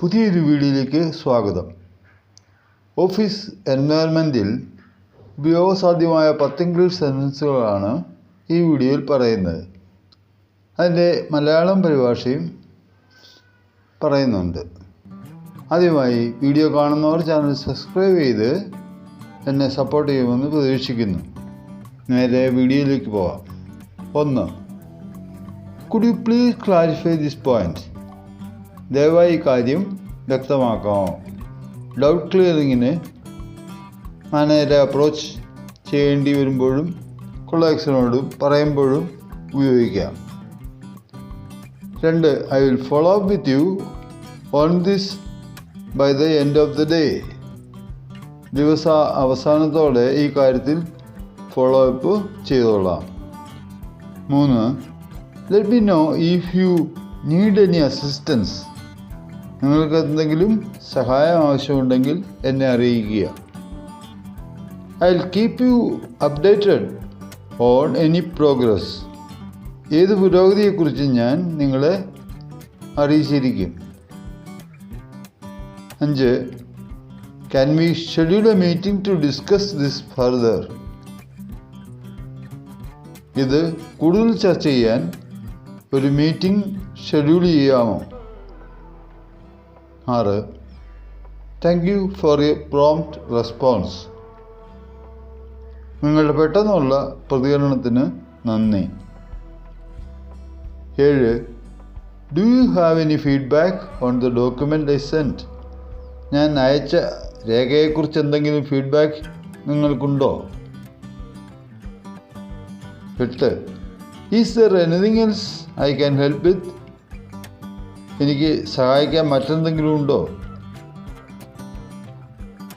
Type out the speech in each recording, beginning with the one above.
പുതിയൊരു വീഡിയോയിലേക്ക് സ്വാഗതം. ഓഫീസ് എൻവയറമെന്റിൽ ഉപയോഗസാധ്യമായ പത്ത് ഇംഗ്ലീഷ് സെന്റൻസുകളാണ് ഈ വീഡിയോയിൽ പറയുന്നത്. അതിന്റെ മലയാളം പരിഭാഷയും പറയുന്നുണ്ട്. ആദ്യമായി വീഡിയോ കാണുന്നവർ ചാനൽ സബ്സ്ക്രൈബ് ചെയ്ത് എന്നെ സപ്പോർട്ട് ചെയ്യുമെന്ന് പ്രതീക്ഷിക്കുന്നു. നേരെ വീഡിയോയിലേക്ക് പോവാം. ഒന്ന് could you please clarify this point ദയവായി ഈ കാര്യം വ്യക്തമാക്കാമോ ഡൗട്ട് ക്ലിയറിങ്ങിന് മാനേജരെ അപ്രോച്ച് ചെയ്യേണ്ടി വരുമ്പോഴും കൊളാക്സിനോടും പറയുമ്പോഴും ഉപയോഗിക്കാം. രണ്ട് I will follow up with you on this by the end of the day ദിവസ അവസാനത്തോടെ ഈ കാര്യത്തിൽ ഫോളോ അപ്പ് ചെയ്തോളാം. മൂന്ന് let me know if you need any assistance നിങ്ങൾക്ക് എന്തെങ്കിലും സഹായം ആവശ്യമുണ്ടെങ്കിൽ എന്നെ അറിയിക്കുക. I will keep you updated on any progress ഏത് പുരോഗതിയെക്കുറിച്ച് ഞാൻ നിങ്ങളെ അറിയിച്ചിരിക്കും? അഞ്ച് can we schedule a meeting to discuss this further ഇത് കൂടുതൽ ചർച്ച ചെയ്യാൻ ഒരു മീറ്റിംഗ് ഷെഡ്യൂൾ ചെയ്യാമോ? ആറ്. Thank you for a prompt response നിങ്ങളുടെ പെട്ടെന്നുള്ള പ്രതികരണത്തിന് നന്ദി. ഏഴ്. Do you have any feedback on the document I sent ഞാൻ അയച്ച രേഖയെക്കുറിച്ച് എന്തെങ്കിലും ഫീഡ്ബാക്ക് നിങ്ങൾക്കുണ്ടോ? എട്ട് is there anything else I can help with എനിക്ക് സഹായിക്കാൻ മറ്റെന്തെങ്കിലും ഉണ്ടോ?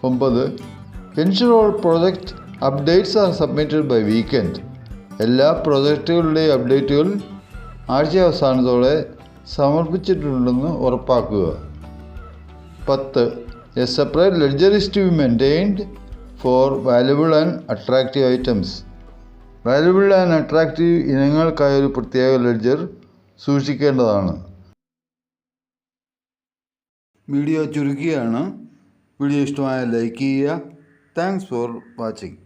ഒമ്പത്. Ensure all project updates are submitted by weekend എല്ലാ പ്രൊജക്റ്റുകളുടെയും അപ്ഡേറ്റുകൾ ആഴ്ച അവസാനത്തോടെ സമർപ്പിച്ചിട്ടുണ്ടെന്ന് ഉറപ്പാക്കുക. പത്ത്. A separate ledger is to be maintained for valuable and attractive items valuable and attractive ഇനങ്ങൾക്കായി ഒരു പ്രത്യേക ലെഡ്ജർ സൂക്ഷിക്കേണ്ടതാണ്. വീഡിയോ ചുരുക്കിയാണ്. വീഡിയോ ഇഷ്ടമായ ലൈക്ക് ചെയ്യുക. Thanks for watching